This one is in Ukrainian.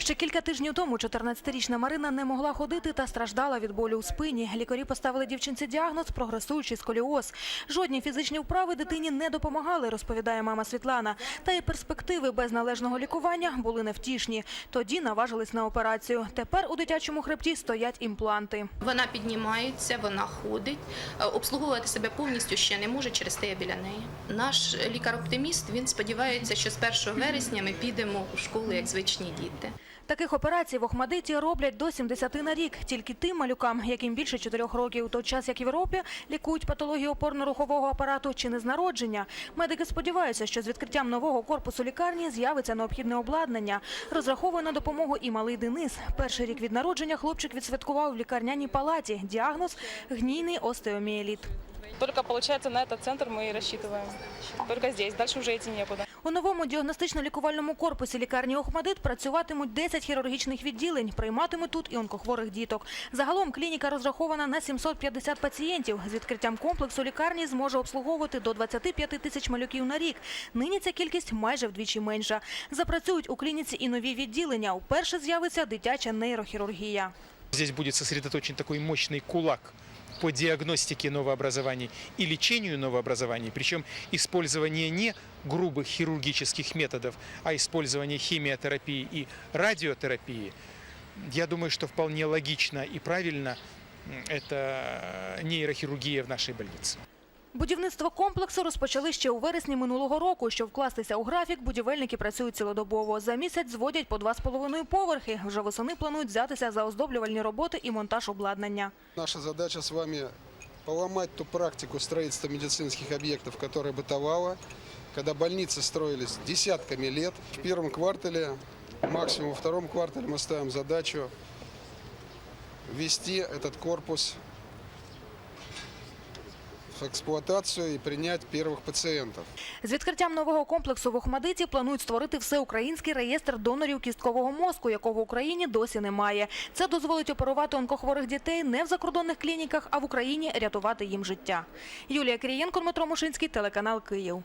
Ще кілька тижнів тому 14-річна Марина не могла ходити та страждала від болю у спині. Лікарі поставили дівчинці діагноз – прогресуючий сколіоз. Жодні фізичні вправи дитині не допомагали, розповідає мама Світлана. Та і перспективи без належного лікування були невтішні. Тоді наважились на операцію. Тепер у дитячому хребті стоять імпланти. Вона піднімається, вона ходить, Е, обслуговувати себе повністю ще не може, через те я біля неї. Наш лікар-оптиміст він сподівається, що з 1 вересня ми підемо у школу як звичні діти. Таких операцій в Охмадиті роблять до 70 на рік. Тільки тим малюкам, яким більше 4 років. В той час, як в Європі, лікують патології опорно-рухового апарату чи не з народження. Медики сподіваються, що з відкриттям нового корпусу лікарні з'явиться необхідне обладнання. Розраховує на допомогу і малий Денис. Перший рік від народження хлопчик відсвяткував в лікарняній палаті. Діагноз – гнійний остеоміеліт. Только, получается, на этот центр мы и рассчитываем. Только здесь, дальше уже идти некуда. У новому діагностично-лікувальному корпусі лікарні Охмадит працюватимуть 10 хірургічних відділень, прийматимуть тут і онкохворих діток. Загалом клініка розрахована на 750 пацієнтів. З відкриттям комплексу лікарні зможе обслуговувати до 25 тисяч малюків на рік. Нині ця кількість майже вдвічі менша. Запрацюють у клініці і нові відділення. Уперше з'явиться дитяча нейрохірургія. Здесь будет сосредоточен такой мощный кулак по диагностике новообразований и лечению новообразований, причем использование не грубых хирургических методов, а использование химиотерапии и радиотерапии, я думаю, что вполне логично и правильно это нейрохирургия в нашей больнице. Будівництво комплексу розпочали ще у вересні минулого року. Щоб вкластися у графік, будівельники працюють цілодобово. За місяць зводять по два з половиною поверхи. Вже восени планують взятися за оздоблювальні роботи і монтаж обладнання. Наша задача с вами поломать ту практику строительства медицинских объектов, которая бытовала, когда больницы строились десятками лет. В первом квартале, максимум во втором квартале мы ставим задачу ввести этот корпус в і и принять пацієнтів. З відкриттям нового комплексу в Охмадиті планують створити всеукраїнський реєстр донорів кісткового мозку, якого в Україні досі немає. Це дозволить оперувати онкохворих дітей не в закордонних клініках, а в Україні рятувати їм життя. Юлія Кирієнко, Дмитро Мушинський, телеканал Київ.